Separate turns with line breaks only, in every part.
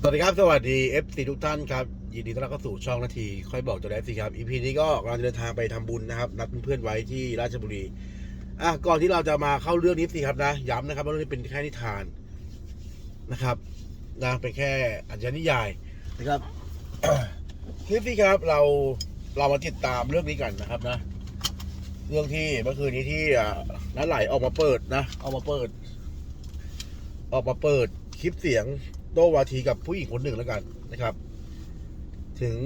สวัสดีครับ สวัสดี FC ทุกท่านครับ ยินดีต้อนรับเข้าสู่ช่องนาที ค่อยบอกตัวแรกสิครับ EP นี้ก็กำลังจะเดินทางไปทำบุญนะครับ นัดเพื่อนๆไว้ที่ราชบุรี อะ ก่อนที่เราจะมาเข้าเรื่องนี้สิครับนะ ย้ำนะครับว่าเรื่องนี้เป็นแค่นิทานนะครับนะเป็นแค่อัญญนิยายนะครับคลิปสิครับเราเรามาติดตามเรื่องนี้กันนะครับนะ เรื่องที่เมื่อคืนนี้ที่น้าไหลออกมาเปิดนะออกมาเปิด ออกมาเปิดคลิปเสียง โต้วาทีกับผู้หญิงคนหนึ่งแล้วกันนะครับ ถึง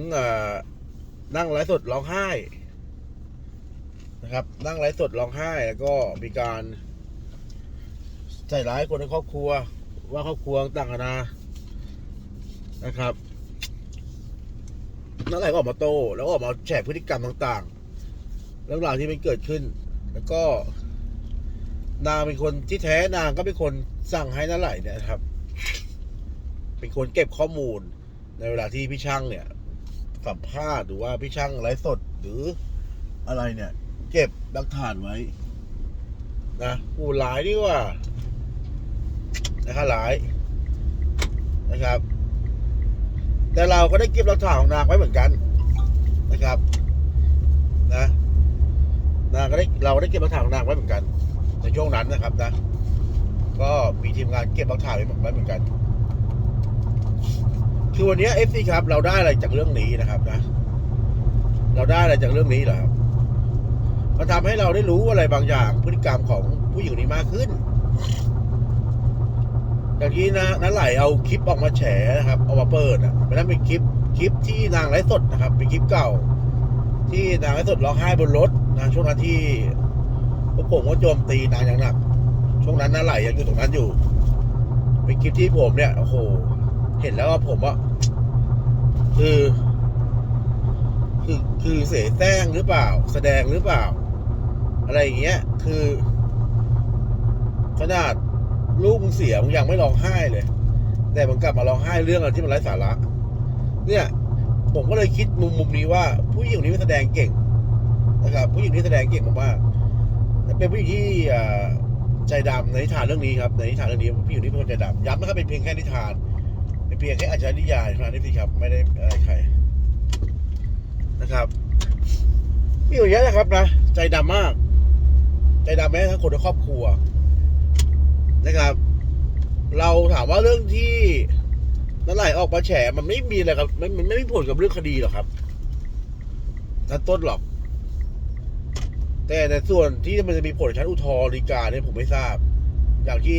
นั่งไลฟ์สดร้องไห้นะครับ นั่งไลฟ์สดร้องไห้แล้วก็มีการใส่ร้ายคนในครอบครัว ว่าครอบครัวต่างกันานานะครับนั่นแหละก็ออกมาโต้แล้วก็ออกมาแฉพฤติกรรมต่างๆเรื่องราวที่มันเกิดขึ้น แล้วก็นางเป็นคนที่แท้นางก็เป็นคนสั่งให้นั่นไหลเนี่ยนะครับ เป็นคนเก็บข้อมูล ในเวลาที่พี่ช่างเนี่ย สัมภาษณ์หรือว่าพี่ช่างไลฟ์สดหรืออะไรเนี่ย เก็บหลักฐานไว้ นะผู้หลายนี่ว่า นะครับหลายนะครับ แต่เราก็ได้เก็บหลักฐานของนางไว้เหมือนกันนะครับ นะนางก็ได้เราก็ได้เก็บหลักฐานของนางไว้เหมือนกัน ในช่วงนั้นนะครับนะ ก็มีทีมงานเก็บหลักฐานไว้เหมือนกัน คือวันนี้เอฟซีครับ เราได้อะไรจากเรื่องนี้นะครับนะ เราได้อะไรจากเรื่องนี้เหรอครับมันทำให้เราได้รู้อะไรบางอย่าง พฤติกรรมของผู้หญิงนี้มากขึ้นอย่างที่นะนั้นไหลเอาคลิปออกมาแฉนะครับเอามาเปิดอะมันนั้นเป็นคลิปคลิปที่นางไลฟ์สดนะครับ เป็นคลิปเก่า ที่นางไลฟ์สดร้องไห้บนรถนะช่วงนั้นที่พวกผมก็โจมตีนางอย่างหนักช่วงนั้นน้าไหลยังอยู่ตรงนั้นอยู่ เป็นคลิปที่ผมเนี่ยโอ้โห เห็นแล้วว่าผมว่าคือคือคือเสแสร้งหรือเปล่า แสดงหรือเปล่า อะไรอย่างเงี้ย คือขนาดลูกเสียมึงยังไม่ร้องไห้เลย แต่มันกลับมาร้องไห้เรื่องอะไรที่มันไร้สาระ เนี่ย ผมก็เลยคิดมุมมุมนี้ว่า ผู้หญิงคนนี้แสดงเก่งนะครับผู้หญิงที่แสดงเก่งมากๆเป็นผู้หญิงที่ใจดำในนิทานเรื่องนี้ครับในนิทานเรื่องนี้ผู้หญิงที่เป็นคนใจดำย้ำนะครับเป็นเพียงแค่นิทาน พียงแค่อาจารย์นิยายเท่านั้นเองสิครับ ไม่ได้อะไรใครนะครับ มีอยู่เยอะนะครับนะ ใจดำมาก ใจดำแม้ทั้งคนในครอบครัว นะครับ เราถามว่าเรื่องที่นั่นไหลออกมาแฉมันไม่มีอะไรครับมันมันไม่มีผลกับเรื่องคดีหรอกครับทันต้นหรอก แต่ในส่วนที่มันจะมีผลชั้นอุทธรณ์ฎีกาเนี่ยผมไม่ทราบ อย่างที่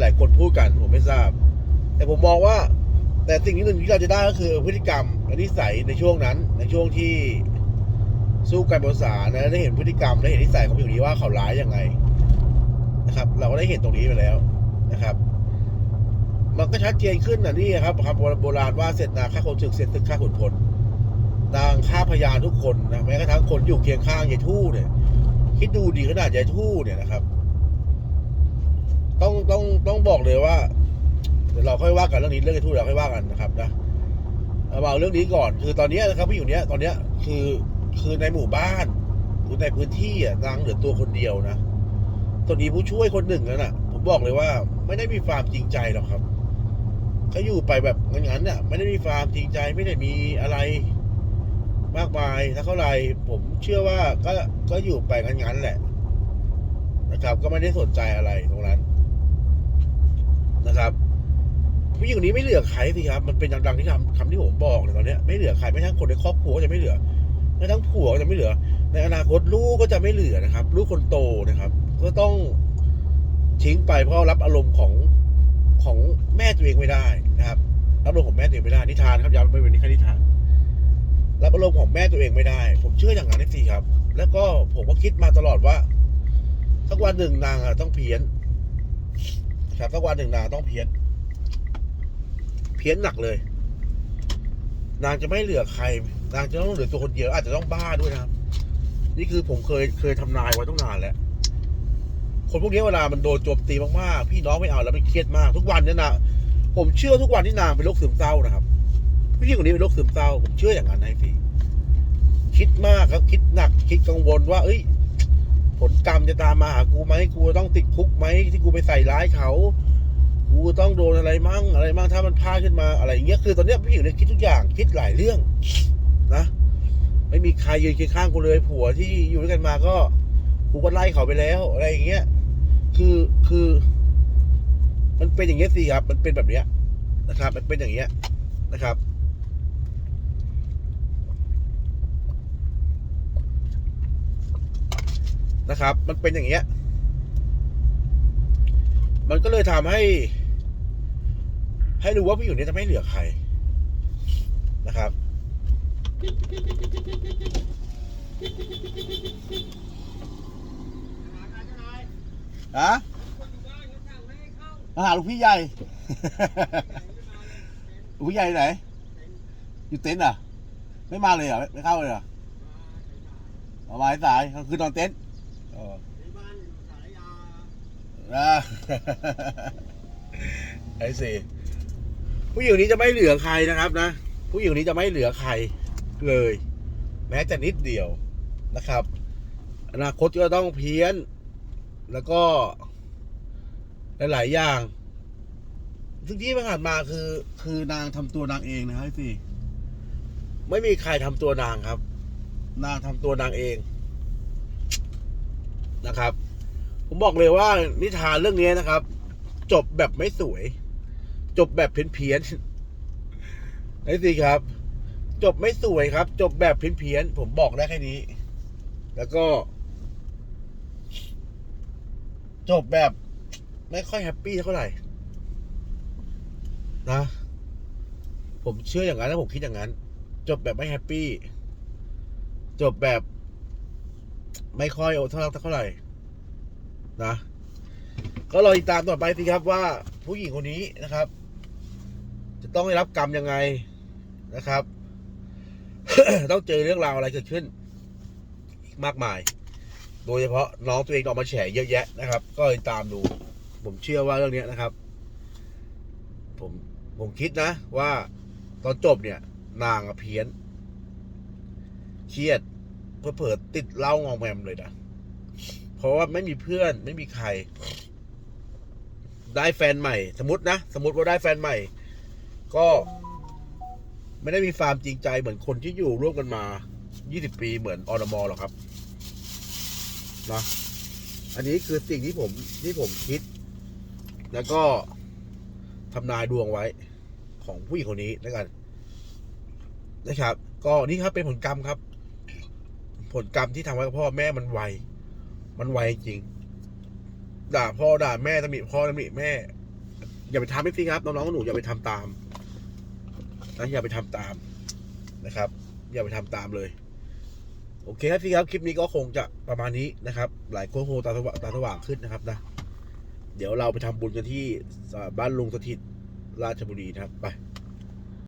หลายคนพูดกันผมไม่ทราบ แต่ผมมองว่า แต่สิ่งที่หนึ่งที่เราจะได้ก็คือพฤติกรรมและนิสัยในช่วงนั้น ในช่วงที่สู้กันบนศาลนะได้เห็นพฤติกรรมได้เห็นนิสัยของผู้หญิงนี้ว่าเขาร้ายยังไงนะครับ เราก็ได้เห็นตรงนี้ไปแล้วนะครับ มันก็ชัดเจนขึ้นนะนี่ครับคำโบราณว่าเสร็จนาฆ่าคนศึกเสร็จศึกฆ่าขุนพลนางฆ่าพยานทุกคนนะแม้กระทั่งคนอยู่เคียงข้างยายทู่เนี่ยคิดดูดีขนาดยายทู่เนี่ยนะครับ ต้องต้องต้องบอกเลยว่า เดี๋ยวเราค่อยว่ากันเรื่องนี้เรื่องทู่เราค่อยว่ากันนะครับนะเอาเรื่องนี้ก่อน คือตอนนี้นะครับผู้อยู่เนี้ยตอนเนี้ยคือคือในหมู่บ้านหรือในพื้นที่อะนางเหลือตัวคนเดียวนะตัวนี้ผู้ช่วยคนหนึ่งนั่นน่ะ ผมบอกเลยว่าไม่ได้มีความจริงใจหรอกครับเขาอยู่ไปแบบงั้นๆน่ะ ไม่ได้มีความจริงใจไม่ได้มีอะไรมากมายถ้าเท่าไรผมเชื่อว่าก็ก็อยู่ไปงั้นๆแหละ นะครับ ก็ไม่ได้สนใจอะไรตรงนั้นนะครับ ผู้หญิงคนนี้ไม่เหลือใครสิครับ มันเป็นดังๆที่คำคำที่ผมบอกเลยตอนนี้ไม่เหลือใครไม่ทั้งคนในครอบครัวก็จะไม่เหลือไม่ทั้งผัวก็จะไม่เหลือ ในอนาคตลูกก็จะไม่เหลือนะครับ ลูกคนโตนะครับ ก็ต้องทิ้งไปเพราะรับอารมณ์ของของแม่ตัวเองไม่ได้นะครับ รับอารมณ์ของแม่ตัวเองไม่ได้นิทานครับย้ำไม่เป็นนิทานรับอารมณ์ของแม่ตัวเองไม่ได้ ผมเชื่ออย่างนั้นสิครับ แล้วก็ผมก็คิดมาตลอดว่าสักวันหนึ่งนางต้องเพี้ยนครับสักวันหนึ่งนางต้องเพี้ยน เพี้ยนหนักเลย นางจะไม่เหลือใคร นางจะต้องเหลือตัวคนเดียว อาจจะต้องบ้าด้วยนะครับ นี่คือผมเคยเคยทำนายไว้ตั้งนานแล้ว คนพวกนี้เวลามันโดนโจมตีมากๆ พี่น้องไม่เอาแล้วมันเครียดมาก ทุกวันเนี่ยนะผมเชื่อทุกวันที่นางเป็นโรคซึมเศร้านะครับผู้หญิงคนนี้เป็นโรคซึมเศร้า ผมเชื่ออย่างนั้นนะพี่คิดมากครับ คิดหนัก คิดกังวลว่า เอ้ย ผลกรรมจะตามมาหากูไหมกูต้องติดคุกไหมที่กูไปใส่ร้ายเขา กูต้องโดนอะไรมั่งอะไรมั่งถ้ามันพลาดขึ้นมาอะไรอย่างเงี้ยคือตอนเนี้ยผู้หญิงเนี่ยคิดทุกอย่างคิดหลายเรื่องนะไม่มีใครยืนเคียงข้างกูเลยผัวที่อยู่ด้วยกันมาก็กูก็ไล่เขาไปแล้วอะไรอย่างเงี้ย คือคือ มันเป็นอย่างเงี้ยสิครับ มันเป็นแบบเนี้ยนะครับ มันเป็นอย่างเงี้ยนะครับ นะครับ มันเป็นอย่างเงี้ย มันก็เลยทำให้ ให้รู้ว่าผู้หญิงนี้จะไม่เหลือใครนะครับ ฮะมาหาลูกพี่ใหญ่ ลูกพี่ใหญ่ไหน อยู่เต็นท์เหรอะ ไม่มาเลยเหรอ ไม่เข้าเลยเหรอเอามาสายคือ นอนเต็นท์อ๋อนะไอ้สิ ผู้หญิงนี้จะไม่เหลือใครนะครับนะ ผู้หญิงนี้จะไม่เหลือใครเลย แม้แต่นิดเดียวนะครับ อนาคตก็ต้องเพี้ยน แล้วก็หลายๆอย่าง ซึ่งที่ผ่านมาคือ คือนางทำตัวนางเองนะครับสิไม่มีใครทำตัวนางครับ นางทำตัวนางเองนะครับ ผมบอกเลยว่านิทานเรื่องนี้นะครับ จบแบบไม่สวย จบแบบเพี้ยนๆไอ้สิครับ จบไม่สวยครับ จบแบบเพี้ยนๆผมบอกได้แค่นี้ แล้วก็ จบแบบ ไม่ค่อยแฮปปี้เท่าไหร่นะผมเชื่ออย่างนั้นแล้วผมคิดอย่างนั้น จบแบบไม่แฮปปี้ จบแบบ ไม่ค่อยโอเท่าเท่าไหร่นะ ก็รอติดตามต่อไปสิครับว่า ผู้หญิงคนนี้นะครับ จะต้องได้รับกรรมยังไงนะครับ ต้องเจอเรื่องราวอะไรเกิดขึ้นอีกมากมาย โดยเฉพาะน้องตัวเองออกมาแฉเยอะแยะนะครับ ก็ติดตามดู ผมเชื่อว่าเรื่องนี้นะครับ ผมผมคิดนะ ว่าตอนจบเนี่ย นางเพี้ยนเครียดเพื่อเผิดติดเล้างองแมมเลยนะเพราะว่าไม่มีเพื่อนไม่มีใคร ได้แฟนใหม่ สมมตินะ สมมติว่าได้แฟนใหม่ ก็ไม่ได้มีความจริงใจเหมือนคนที่อยู่ร่วมกันมา 20 ปีเหมือนอรมอหรอกครับนะอันนี้คือสิ่งที่ผมที่ผมคิด แล้วก็ทำนายดวงไว้ของผู้หญิงคนนี้แล้วกัน นะครับ ก็นี่ครับเป็นผลกรรมครับ ผลกรรมที่ทำไว้กับพ่อแม่มันไว มันไวจริง ด่าพ่อด่าแม่ตำหนิพ่อตำหนิแม่ อย่าไปทำไม่สิครับน้องๆหนูอย่าไปทำตามนะอย่าไปทำตามนะครับ อย่าไปทำตามเลย โอเคครับพี่ครับคลิปนี้ก็คงจะประมาณนี้นะครับ หลายคนคงตาสว่างตาสว่างขึ้นนะครับนะเดี๋ยวเราไปทำบุญกันที่บ้านลุงสถิตราชบุรีนะครับไป